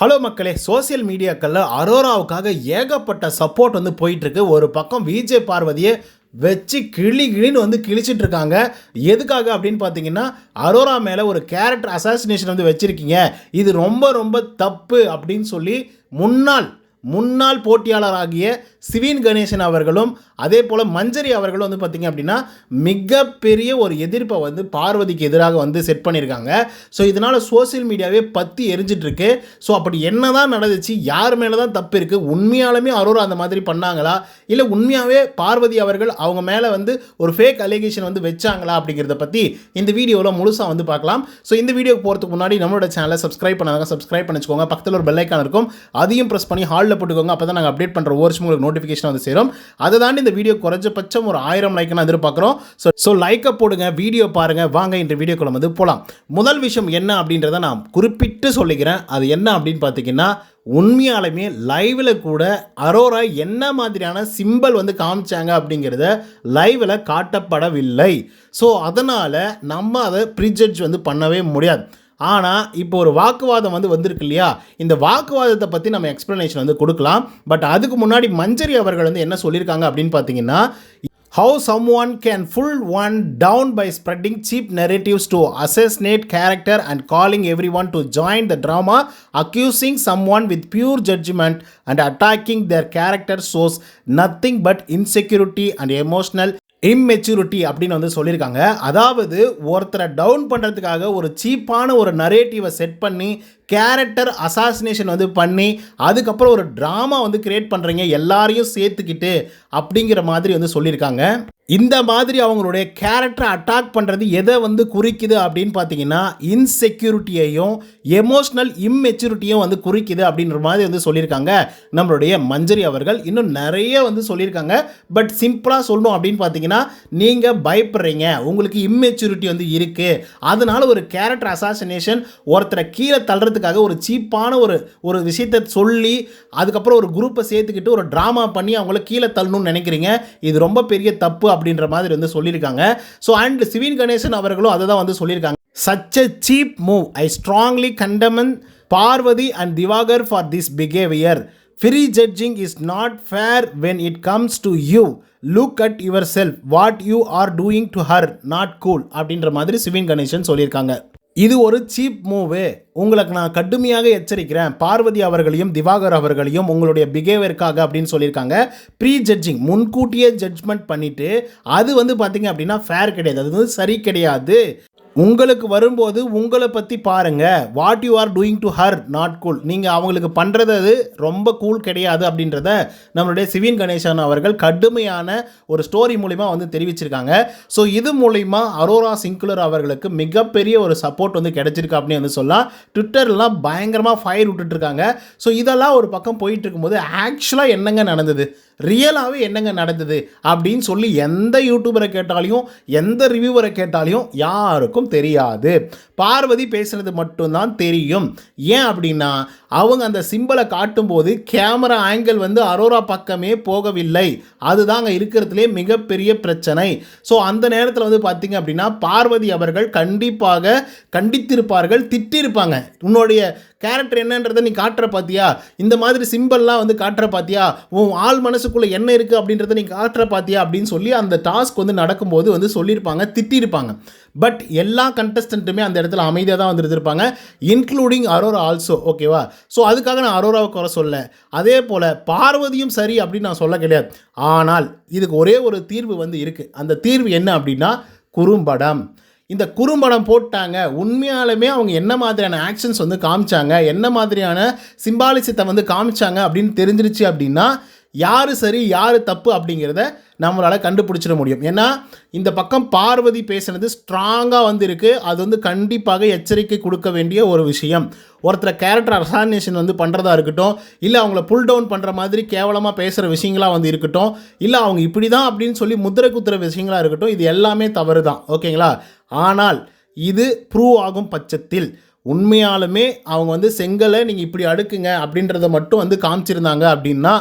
Hello மக்களே social மீடியாக்களில் அரோராவுக்காக ஏகப்பட்ட சப்போர்ட் வந்து போயிட்டுருக்கு. ஒரு பக்கம் விஜய் பார்வதியை வச்சு கிளி கிளின்னு வந்து கிழிச்சிட்டு இருக்காங்க எதுக்காக அப்படின்னு பார்த்தீங்கன்னா அரோரா மேலே ஒரு கேரக்டர் அசாசினேஷன் வந்து வச்சுருக்கீங்க. இது ரொம்ப ரொம்ப தப்பு அப்படின்னு சொல்லி முன்னாள் முன்னாள் போட்டியாளராகிய சிவின் கணேசன் அவர்களும் அதே போல் மஞ்சரி அவர்களும் வந்து பார்த்திங்க அப்படின்னா மிகப்பெரிய ஒரு எதிர்ப்பை வந்து பார்வதிக்கு எதிராக வந்து செட் பண்ணியிருக்காங்க. ஸோ இதனால் சோஷியல் மீடியாவே பற்றி எரிஞ்சிட்ருக்கு. ஸோ அப்படி என்ன தான் நடந்துச்சு யார் மேலே தான் தப்பு இருக்குது உண்மையாலுமே அரோரா அந்த மாதிரி பண்ணாங்களா இல்லை உண்மையாகவே பார்வதி அவர்கள் அவங்க மேலே வந்து ஒரு ஃபேக் அலிகேஷன் வந்து வச்சாங்களா அப்படிங்கிறத பற்றி இந்த வீடியோவில் முழுசாக வந்து பார்க்கலாம் ஸோ இந்த வீடியோக்கு போகிறதுக்கு முன்னாடி நம்மளோட சேனலை சப்ஸ்கிரைப் பண்ணாங்க சப்ஸ்கிரைப் பண்ணிச்சுக்கோங்க. பக்கத்தில் ஒரு பெல் இருக்கும். அதையும் ப்ரெஸ் பண்ணி ஹாலில் போட்டுக்கோங்க. அப்போ தான் நாங்கள் அப்டேட் பண்ணுற ஒவ்வொரு உங்களுக்கு நோட்டிஃபிகேஷன் வந்து சேரும். அதை தாண்டி இந்த வீடியோ குறைஞ்சபட்சம் ஒரு ஆயிரம் லைக் நான் எதிர்பார்க்குறோம். ஸோ ஸோ லைக்கை போடுங்க வீடியோ பாருங்கள் வாங்க இந்த வீடியோக்குள்ள வந்து போகலாம் முதல் விஷயம் என்ன அப்படின்றத நான் குறிப்பிட்டு சொல்லிக்கிறேன். அது என்ன அப்படின்னு பார்த்தீங்கன்னா உண்மையாலுமே லைவில் கூட அரோரா என்ன மாதிரியான சிம்பல் வந்து காமிச்சாங்க அப்படிங்கிறத லைவில் காட்டப்படவில்லை. ஸோ அதனால் நம்ம அதை ப்ரிஜட்ஜ் வந்து பண்ணவே முடியாது. ஆனால் இப்போ ஒரு வாக்குவாதம் வந்து வந்திருக்கு இல்லையா? இந்த வாக்குவாதத்தை பற்றி நம்ம எக்ஸ்ப்ளனேஷன் வந்து கொடுக்கலாம். பட் அதுக்கு முன்னாடி மஞ்சரி அவர்கள் வந்து என்ன சொல்லியிருக்காங்க அப்படின்னு பார்த்தீங்கன்னா how someone can pull one down by spreading cheap narratives to assassinate character and calling everyone to join the drama accusing someone with pure judgement and attacking their character shows nothing but insecurity and emotional immaturity அப்படின்னு வந்து சொல்லியிருக்காங்க. அதாவது ஒருத்தரை down பண்ணுறதுக்காக ஒரு சீப்பான ஒரு நரேட்டிவை செட் பண்ணி கேரக்டர் அசாசினேஷன் வந்து பண்ணி அதுக்கப்புறம் ஒரு ட்ராமா வந்து கிரியேட் பண்ணுறீங்க எல்லாரையும் சேர்த்துக்கிட்டு அப்படிங்கிற மாதிரி வந்து சொல்லியிருக்காங்க. இந்த மாதிரி அவங்களுடைய கேரக்டரை அட்டாக் பண்ணுறது எதை வந்து குறிக்குது அப்படின்னு பார்த்தீங்கன்னா இன்செக்யூரிட்டியையும் எமோஷ்னல் இம்மெச்சூரிட்டியும் வந்து குறிக்குது அப்படின்ற மாதிரி வந்து சொல்லியிருக்காங்க. நம்மளுடைய மஞ்சரி அவர்கள் இன்னும் நிறைய வந்து சொல்லியிருக்காங்க. பட் சிம்பிளாக சொல்லணும் அப்படின்னு பார்த்தீங்கன்னா நீங்கள் பயப்படுறீங்க. உங்களுக்கு இம்மெச்சூரிட்டி வந்து இருக்குது அதனால ஒரு கேரக்டர் அசாசினேஷன் ஒருத்தரை கீழே தள்ளுறது தள்ளுறதுக்காக ஒரு சீப்பான ஒரு ஒரு விஷயத்தை சொல்லி அதுக்கப்புறம் ஒரு குரூப்பை சேர்த்துக்கிட்டு ஒரு ட்ராமா பண்ணி அவங்கள கீழே தள்ளணும்னு நினைக்கிறீங்க. இது ரொம்ப பெரிய தப்பு அப்படின்ற மாதிரி வந்து சொல்லியிருக்காங்க. ஸோ அண்ட் சிவின் கணேசன் அவர்களும் அதை தான் வந்து சொல்லியிருக்காங்க. Such a cheap move I strongly condemn Parvathy and Diwakar for this behaviour free judging is not fair when it comes to you look at yourself what you are doing to her not cool அப்படின்ற மாதிரி சிவின் கணேசன் சொல்லியிருக்காங்க. இது ஒரு cheap move உங்களுக்கு நான் கடுமையாக எச்சரிக்கிறேன். பார்வதி அவர்களையும் திவாகர் அவர்களையும் உங்களுடைய பிஹேவியருக்காக அப்படின்னு சொல்லியிருக்காங்க. ப்ரீ ஜட்ஜிங் முன்கூட்டியே ஜட்ஜ்மெண்ட் பண்ணிவிட்டு அது வந்து பார்த்தீங்க அப்படின்னா ஃபேர் கிடையாது. அது வந்து சரி கிடையாது. உங்களுக்கு வரும்போது உங்களை பற்றி பாருங்கள் what you are doing to her not cool நீங்கள் அவங்களுக்கு பண்ணுறது அது ரொம்ப கூல் கிடையாது அப்படின்றத நம்மளுடைய சிவின் கணேசன் அவர்கள் கடுமையான ஒரு ஸ்டோரி மூலிமா வந்து தெரிவிச்சிருக்காங்க. ஸோ இது மூலிமா அரோரா சிங்குலர் அவர்களுக்கு மிகப்பெரிய ஒரு சப்போர்ட் வந்து கிடைச்சிருக்கு அப்படின்னு வந்து சொல்லலாம். ட்விட்டர்லாம் பயங்கரமாக ஃபயர் விட்டுட்ருக்காங்க ஸோ இதெல்லாம் ஒரு பக்கம் போயிட்டு இருக்கும்போது ஆக்சுவலாக என்னங்க நடந்தது? ரியலாகவே என்னங்க நடந்தது? அப்படின்னு சொல்லி எந்த யூடியூபரை கேட்டாலையும் எந்த ரிவ்யூவரை கேட்டாலையும் யாருக்கும் தெரியாது. பார்வதி பேசுனது மட்டும்தான் தெரியும். ஏன் அப்படின்னா அவங்க அந்த சிம்பிளை காட்டும்போது கேமரா ஆங்கிள் வந்து அரோரா பக்கமே போகவில்லை. அதுதாங்க இருக்கிறதுலே மிகப்பெரிய பிரச்சனை. ஸோ அந்த நேரத்தில் வந்து பார்த்திங்க அப்படின்னா பார்வதி அவர்கள் கண்டிப்பாக கண்டித்திருப்பார்கள் திட்டிருப்பாங்க. உன்னுடைய கேரக்டர் என்னன்றதை நீ காட்டுற பார்த்தியா இந்த மாதிரி சிம்பிள்லாம் வந்து காட்டுற பாத்தியா? உன் ஆள் மனசுக்குள்ளே என்ன இருக்குது அப்படின்றத நீ காட்டுற பாத்தியா? அப்படின்னு சொல்லி அந்த டாஸ்க் வந்து நடக்கும்போது வந்து சொல்லியிருப்பாங்க திட்டியிருப்பாங்க. பட் எல்லா கண்டஸ்டண்ட்டுமே அந்த இடத்துல அமைதியாக தான் வந்துருந்துருப்பாங்க இன்க்ளூடிங் அரோரா ஆல்சோ ஓகேவா ஸோ அதுக்காக நான் அரோராவை குறை சொல்ல அதே போல் பார்வதியும் சரி அப்படின்னு நான் சொல்ல கிடையாது. ஆனால் இதுக்கு ஒரே ஒரு தீர்வு வந்து இருக்குது அந்த தீர்வு என்ன அப்படின்னா குறும்படம். இந்த குறும்படம் போட்டாங்க. உண்மையாலுமே அவங்க என்ன மாதிரியான ஆக்ஷன்ஸ் வந்து காமிச்சாங்க? என்ன மாதிரியான சிம்பாலிசத்தை வந்து காமிச்சாங்க அப்படின்னு தெரிஞ்சிருச்சு அப்படின்னா யார் சரி யார் தப்பு அப்படிங்கிறத நம்மளால் கண்டுபிடிச்சிட முடியும். ஏன்னா இந்த பக்கம் பார்வதி பேசுனது ஸ்ட்ராங்காக வந்திருக்கு. அது வந்து கண்டிப்பாக எச்சரிக்கை கொடுக்க வேண்டிய ஒரு விஷயம். ஒருத்தரை கேரக்டர் அசானேஷன் வந்து பண்ணுறதா இருக்கட்டும் இல்லை அவங்கள புல் டவுன் பண்ணுற மாதிரி கேவலமாக பேசுகிற விஷயங்களாக வந்து இருக்கட்டும் இல்லை அவங்க இப்படி தான் அப்படின்னு சொல்லி முதிரை குத்துற விஷயங்களாக இருக்கட்டும் இது எல்லாமே தவறு தான் ஓகேங்களா? ஆனால் இது ப்ரூவ் ஆகும் பட்சத்தில். உண்மையாலுமே அவங்க வந்து செங்கலை நீங்கள் இப்படி அடுக்குங்க அப்படின்றத மட்டும் வந்து காமிச்சிருந்தாங்க அப்படின்னா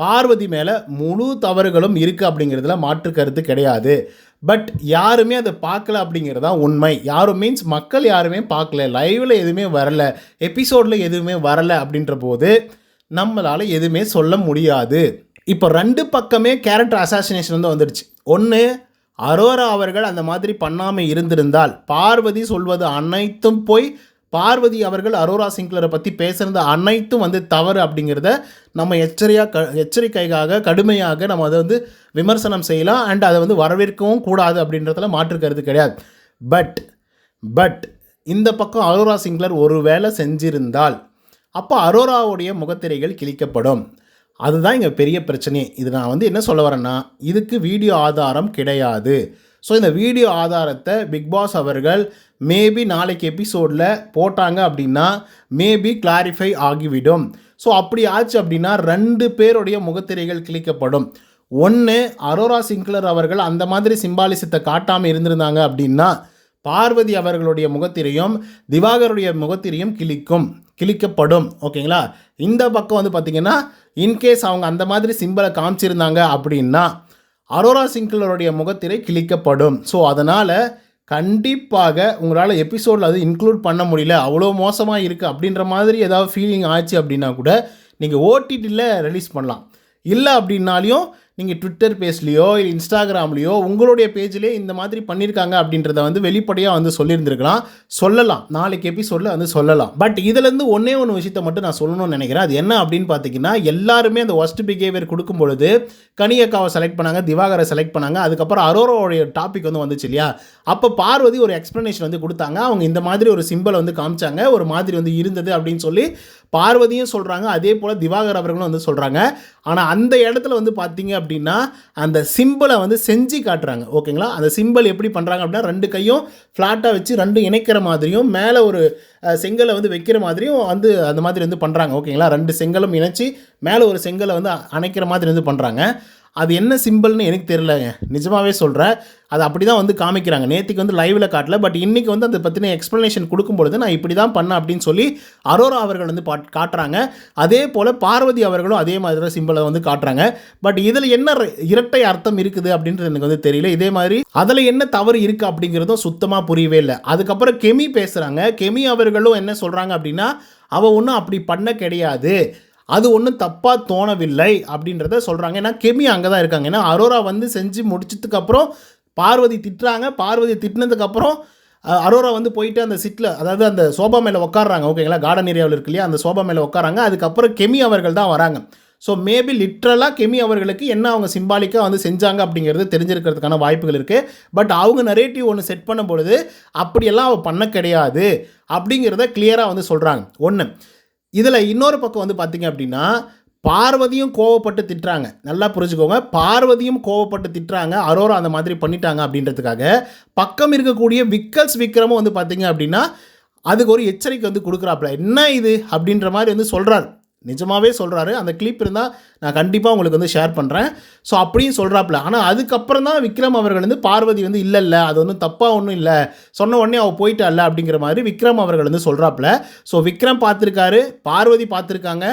பார்வதி மேலே முழு தவறுகளும் இருக்குது அப்படிங்கிறதுல மாற்று கருத்து கிடையாது. பட் யாருமே அதை பார்க்கல அப்படிங்கிறது தான் உண்மை. யாரும் மீன்ஸ் மக்கள் யாருமே பார்க்கல. லைவில் எதுவுமே வரல. எபிசோடில் எதுவுமே வரல அப்படின்ற போது நம்மளால் எதுவுமே சொல்ல முடியாது. இப்போ ரெண்டு பக்கமே கேரக்டர் அசாசினேஷன் வந்து வந்துடுச்சு. ஒன்று அரோரா அவர்கள் அந்த மாதிரி பண்ணாமல் இருந்திருந்தால் பார்வதி சொல்வது அனைத்தும் போய் பார்வதி அவர்கள் அரோரா சிங்க்லரை பற்றி பேசுகிறது அனைத்தும் வந்து தவறு அப்படிங்கிறத நம்ம எச்சரியாக க எச்சரிக்கைக்காக கடுமையாக நம்ம அதை வந்து விமர்சனம் செய்யலாம். அண்ட் அதை வந்து வரவேற்கவும் கூடாது அப்படின்றதுல மாற்றுக்கிறது கிடையாது. பட் பட் இந்த பக்கம் அரோரா சிங்க்லர் ஒரு வேலை செஞ்சிருந்தால் அப்போ அரோராவுடைய முகத்திரைகள் கிழிக்கப்படும். அதுதான் இங்கே பெரிய பிரச்சனை இது நான் வந்து என்ன சொல்ல வரேன்னா இதுக்கு வீடியோ ஆதாரம் கிடையாது. ஸோ இந்த வீடியோ ஆதாரத்தை பிக் பாஸ் அவர்கள் மேபி நாளைக்கு எபிசோடில் போட்டாங்க அப்படின்னா மேபி கிளாரிஃபை ஆகிவிடும். ஸோ அப்படி ஆச்சு அப்படின்னா ரெண்டு பேருடைய முகத்திரைகள் கிழிக்கப்படும். ஒன்று அரோரா சிங்க்லர் அவர்கள் அந்த மாதிரி சிம்பாலிசத்தை காட்டாமல் இருந்திருந்தாங்க அப்படின்னா பார்வதி அவர்களுடைய முகத்திரையும் திவாகருடைய முகத்திரையும் கிழிக்கும் கிழிக்கப்படும். ஓகேங்களா இந்த பக்கம் வந்து பார்த்திங்கன்னா இன்கேஸ் அவங்க அந்த மாதிரி சிம்பிளை காமிச்சிருந்தாங்க அப்படின்னா அரோரா சிங்கிளருடைய முகத்திரை கிழிக்கப்படும். ஸோ அதனால் கண்டிப்பாக உங்களால் எபிசோடில் அது இன்க்ளூட் பண்ண முடியல. அவ்வளோ மோசமாக இருக்குது அப்படின்ற மாதிரி ஏதாவது ஃபீலிங் ஆச்சு அப்படின்னா கூட நீங்கள் ஓடிடியில் ரிலீஸ் பண்ணலாம். இல்லை அப்படின்னாலையும் நீங்கள் ட்விட்டர் பேஜ்லேயோ இல்லை இன்ஸ்டாகிராம்லேயோ உங்களுடைய பேஜ்லேயே இந்த மாதிரி பண்ணியிருக்காங்க அப்படின்றத வந்து வெளிப்படையாக வந்து சொல்லியிருந்திருக்கலாம் சொல்லலாம். நாளைக்கு எபிசோடில் வந்து சொல்லலாம். பட் இதுலேருந்து ஒன்றே ஒன்று விஷயத்தை மட்டும் நான் சொல்லணும்னு நினைக்கிறேன். அது என்ன அப்படின்னு பார்த்தீங்கன்னா எல்லாருமே அந்த ஒஸ்ட் பிஹேவியர் கொடுக்கும் பொழுது கனியக்காவை செலக்ட் பண்ணாங்க திவாகரை செலக்ட் பண்ணாங்க அதுக்கப்புறம் அரோராவுடைய டாபிக் வந்து வந்துச்சு இல்லையா? அப்போ பார்வதி ஒரு எக்ஸ்ப்ளனேஷன் வந்து கொடுத்தாங்க. அவங்க இந்த மாதிரி ஒரு சிம்பிளை வந்து காமிச்சாங்க. ஒரு மாதிரி வந்து இருந்தது அப்படின்னு சொல்லி பார்வதியும் சொல்கிறாங்க அதே போல் திவாகர் அவர்களும் வந்து சொல்கிறாங்க ஆனால் அந்த இடத்துல வந்து பார்த்தீங்க அப்படின்னா அந்த சிம்பிளை வந்து செஞ்சு காட்டுறாங்க. ஓகேங்களா? அந்த சிம்பிள் எப்படி பண்ணுறாங்க அப்படின்னா ரெண்டு கையும் ஃப்ளாட்டாக வச்சு ரெண்டும் இணைக்கிற மாதிரியும் மேலே ஒரு செங்கலை வந்து வைக்கிற மாதிரியும் வந்து அந்த மாதிரி வந்து பண்ணுறாங்க ஓகேங்களா? ரெண்டு செங்கலும் இணைச்சி மேலே ஒரு செங்கலை வந்து அணைக்கிற மாதிரி வந்து பண்ணுறாங்க அது என்ன சிம்பிள்னு எனக்கு தெரியலங்க. நிஜமாகவே சொல்கிறேன் அது அப்படி தான் வந்து காமிக்கிறாங்க. நேற்றுக்கு வந்து லைவில் காட்டல பட் இன்றைக்கி வந்து அதை பற்றின எக்ஸ்ப்ளனேஷன் கொடுக்கும்பொழுது நான் இப்படி தான் பண்ணேன் அப்படின்னு சொல்லி அரோரா அவர்கள் வந்து பாட் காட்டுறாங்க. அதே போல் பார்வதி அவர்களும் அதே மாதிரி தான் சிம்பிளை வந்து காட்டுறாங்க. பட் இதில் என்ன ர- இரட்டை அர்த்தம் இருக்குது அப்படின்றது எனக்கு வந்து தெரியல. இதே மாதிரி அதில் என்ன தவறு இருக்குது அப்படிங்கிறதும் சுத்தமாக புரியவே இல்லை. அதுக்கப்புறம் கெமி பேசுகிறாங்க கெமி அவர்களும் என்ன சொல்கிறாங்க அப்படின்னா அவள் ஒன்றும் அப்படி பண்ண கிடையாது. அது ஒன்றும் தப்பாக தோணவில்லை அப்படின்றத சொல்கிறாங்க ஏன்னா கெமி அங்கே தான் இருக்காங்க. ஏன்னா அரோரா வந்து செஞ்சு முடிச்சதுக்கப்புறம் பார்வதி திட்டுறாங்க. பார்வதி திட்டினதுக்கப்புறம் அரோரா வந்து போயிட்டு அந்த சிட்டில் அதாவது அந்த சோபா மேலே உட்காடுறாங்க ஓகேங்களா கார்டன் ஏரியாவில் இருக்கு இல்லையா? அந்த சோபா மேலே உட்காராங்க அதுக்கப்புறம் கெமி அவர்கள் தான் வராங்க. ஸோ மேபி லிட்ரலாக கெமி அவர்களுக்கு என்ன அவங்க சிம்பாலிக்காக வந்து செஞ்சாங்க அப்படிங்கிறது தெரிஞ்சிருக்கிறதுக்கான வாய்ப்புகள் இருக்குது பட் அவங்க நரேட்டிவ் ஒன்று செட் பண்ணும்பொழுது அப்படியெல்லாம் அவள் பண்ண கிடையாது அப்படிங்கிறத கிளியராக வந்து சொல்கிறாங்க ஒன்று இதில் இன்னொரு பக்கம் வந்து பார்த்தீங்க அப்படின்னா பார்வதியும் கோவப்பட்டு திட்டுறாங்க. நல்லா புரிஞ்சுக்கோங்க. பார்வதியும் கோவப்பட்டு திட்டுறாங்க. அரோரா அந்த மாதிரி பண்ணிட்டாங்க அப்படின்றதுக்காக பக்கம் இருக்கக்கூடிய விக்கல்ஸ் விக்ரமும் வந்து பார்த்தீங்க அப்படின்னா அதுக்கு ஒரு எச்சரிக்கை வந்து கொடுக்குறாப்புல. என்ன இது? அப்படின்ற மாதிரி வந்து சொல்கிறார் நிஜமாகவே சொல்கிறாரு அந்த கிளிப் இருந்தால் நான் கண்டிப்பாக உங்களுக்கு வந்து ஷேர் பண்ணுறேன் ஸோ அப்படியும் சொல்கிறாப்புல ஆனால் அதுக்கப்புறம் தான் விக்ரம் அவர்கள் வந்து பார்வதி வந்து இல்லை இல்லை அது ஒன்றும் தப்பாக ஒன்றும் இல்லை சொன்ன உடனே அவள் போயிட்டால அப்படிங்கிற மாதிரி விக்ரம் அவர்கள் வந்து சொல்கிறாப்புல ஸோ விக்ரம் பார்த்துருக்காரு பார்வதி பார்த்துருக்காங்க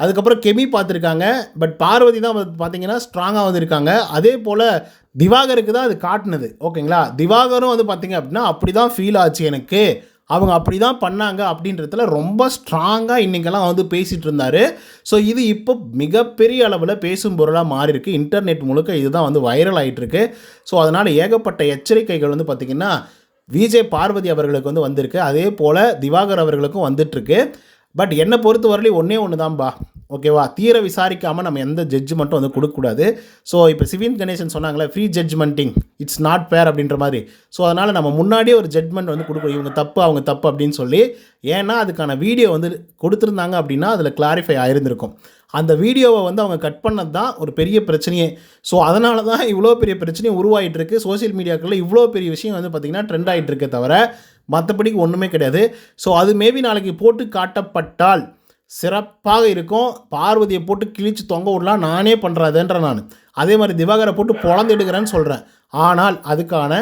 அதுக்கப்புறம் கெமி பார்த்துருக்காங்க பட் பார்வதி தான் வந்து பார்த்தீங்கன்னா ஸ்ட்ராங்காக வந்திருக்காங்க அதே போல் திவாகருக்கு தான் அது காட்டினது. ஓகேங்களா? திவாகரும் வந்து பார்த்தீங்க அப்படின்னா அப்படி தான் ஃபீல் ஆச்சு எனக்கு. அவங்க அப்படி தான் பண்ணாங்க அப்படின்றதுல ரொம்ப ஸ்ட்ராங்காக இன்றைக்கெல்லாம் வந்து பேசிகிட்டு இருந்தார். ஸோ இது இப்போ மிகப்பெரிய அளவில் பேசும் பொருளாக மாறி இருக்கு இன்டர்நெட் முழுக்க இதுதான் வந்து வைரல் ஆகிட்டுருக்கு ஸோ அதனால் ஏகப்பட்ட எச்சரிக்கைகள் வந்து பார்த்திங்கன்னா விஜய் பார்வதி அவர்களுக்கு வந்து வந்திருக்கு. அதே போல் திவாகர் அவர்களுக்கும் வந்துட்டுருக்கு. பட் என்னை பொறுத்த வரலையும் ஒன்றே ஒன்று தான்பா ஓகேவா தீர விசாரிக்காமல் நம்ம எந்த ஜட்ஜ்மெண்ட்டும் வந்து கொடுக்கக்கூடாது. ஸோ இப்போ சிவின் கணேசன் சொன்னாங்களே free judgementing it's not fair அப்படின்ற மாதிரி. ஸோ அதனால் நம்ம முன்னாடியே ஒரு ஜட்மெண்ட் வந்து கொடுக்கணும். இவங்க தப்பு அவங்க தப்பு அப்படின்னு சொல்லி ஏன்னா அதுக்கான வீடியோ வந்து கொடுத்துருந்தாங்க அப்படின்னா அதில் கிளாரிஃபை ஆயிருந்திருக்கும். அந்த வீடியோவை வந்து அவங்க கட் பண்ணது தான் ஒரு பெரிய பிரச்சனையே. ஸோ அதனால தான் இவ்வளோ பெரிய பிரச்சனையும் உருவாகிட்டு இருக்கு சோஷியல் மீடியாக்களில் இவ்வளோ பெரிய விஷயம் வந்து பார்த்திங்கன்னா ட்ரெண்ட் ஆகிட்டு இருக்கே தவிர மற்றபடிக்கு ஒன்றுமே கிடையாது. ஸோ அது மேபி நாளைக்கு போட்டு காட்டப்பட்டால் சிறப்பாக இருக்கும். பார்வதியை போட்டு கிழிச்சு தொங்க விடலாம். நானே பண்ணுறதுன்ற நான். அதே மாதிரி திவாகரை போட்டு பொழந்துடுக்கிறேன்னு சொல்கிறேன் ஆனால் அதுக்கான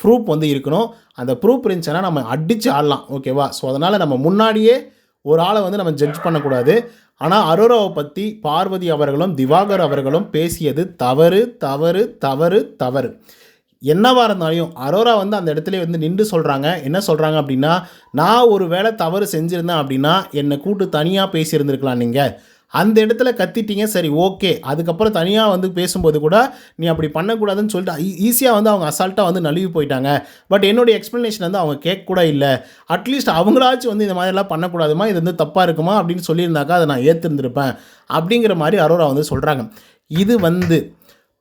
ப்ரூஃப் வந்து இருக்கணும். அந்த ப்ரூஃப் இருந்துச்சுன்னா நம்ம அடித்து ஆடலாம். ஓகேவா ஸோ அதனால் நம்ம முன்னாடியே ஒரு ஆளை வந்து நம்ம ஜட்ஜ் பண்ணக்கூடாது. ஆனால் அரோராவை பற்றி பார்வதி அவர்களும் திவாகர் அவர்களும் பேசியது தவறு தவறு தவறு தவறு. என்னவாக இருந்தாலும் அரோரா வந்து அந்த இடத்துல வந்து நின்று சொல்கிறாங்க என்ன சொல்கிறாங்க அப்படின்னா நான் ஒரு வேளை தவறு செஞ்சுருந்தேன் அப்படின்னா என்னை கூட்டு தனியாக பேசியிருந்துருக்கலாம் நீங்கள் அந்த இடத்துல கத்திட்டீங்க சரி ஓகே. அதுக்கப்புறம் தனியாக வந்து பேசும்போது கூட நீ அப்படி பண்ணக்கூடாதுன்னு சொல்லிட்டு ஈஸியாக வந்து அவங்க அசால்ட்டாக வந்து நழுவி போயிட்டாங்க. பட் என்னுடைய எக்ஸ்ப்ளனேஷன் வந்து அவங்க கேட்க கூட இல்லை. அட்லீஸ்ட் அவங்களாச்சும் வந்து இந்த மாதிரிலாம் பண்ணக்கூடாதுமா? இது வந்து தப்பாக இருக்குமா? அப்படின்னு சொல்லியிருந்தாக்கா அதை நான் ஏற்றிருந்திருப்பேன் அப்படிங்கிற மாதிரி அரோரா வந்து சொல்கிறாங்க இது வந்து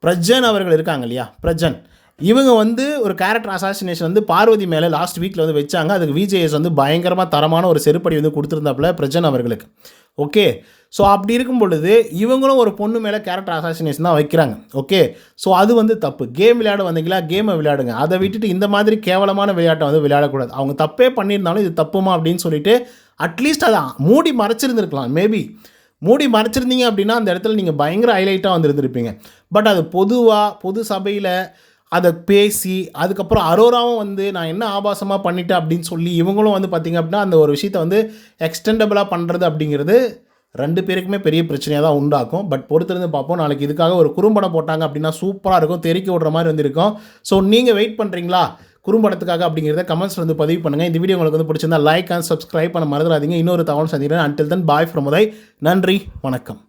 பிரஜன் அவர்கள் இருக்காங்க இல்லையா? பிரஜன். இவங்க வந்து ஒரு கேரக்டர் அசாசினேஷன் வந்து பார்வதி மேலே லாஸ்ட் வீக்கில் வந்து வச்சாங்க. அதுக்கு விஜேஎஸ் வந்து பயங்கரமாக தரமான ஒரு செருப்படி வந்து கொடுத்துருந்தாப்புல பிரஜன் அவர்களுக்கு. ஓகே ஸோ அப்படி இருக்கும் பொழுது இவங்களும் ஒரு பொண்ணு மேலே கேரக்டர் அசாசினேஷன் தான் வைக்கிறாங்க. ஓகே ஸோ அது வந்து தப்பு. கேம் விளையாட வந்தீங்களா? கேமை விளையாடுங்க. அதை விட்டுட்டு இந்த மாதிரி கேவலமான விளையாட்டை வந்து விளையாடக்கூடாது. அவங்க தப்பே பண்ணியிருந்தாலும் இது தப்புமா அப்படின்னு சொல்லிட்டு அட்லீஸ்ட் அதை மூடி மறைச்சிருந்துருக்கலாம். மேபி மூடி மறைச்சிருந்தீங்க அப்படின்னா அந்த இடத்துல நீங்கள் பயங்கர ஹைலைட்டாக வந்துருந்துருப்பீங்க. பட் அது பொதுவாக பொது சபையில் அதை பேசி அதுக்கப்புறம் அரோராவும் வந்து நான் என்ன ஆபாசமாக பண்ணிட்டேன்? அப்படின்னு சொல்லி இவங்களும் வந்து பார்த்திங்க அப்படின்னா அந்த ஒரு விஷயத்தை வந்து எக்ஸ்டெண்டபிளாக பண்ணுறது அப்படிங்கிறது ரெண்டு பேருக்குமே பெரிய பிரச்சனையாக தான் உண்டாக்கும். பட் பொறுத்திருந்து பார்ப்போம். நாளைக்கு இதுக்காக ஒரு குறும்படம் போட்டாங்க அப்படின்னா சூப்பராக இருக்கும். தெறிக்க விடுற மாதிரி வந்திருக்கும் ஸோ நீங்கள் வெயிட் பண்ணுறீங்களா குறும்படத்துக்காக அப்படிங்கிறத கமெண்ட்ஸ் வந்து பதிவு பண்ணுங்கள் இந்த வீடியோ உங்களுக்கு வந்து பிடிச்சிருந்தா லைக் அண்ட் சப்ஸ்கிரைப் பண்ண மறந்துடாதீங்க. இன்னொரு தகவல் சந்திக்கிறேன். Until then bye from Uday. நன்றி. வணக்கம்.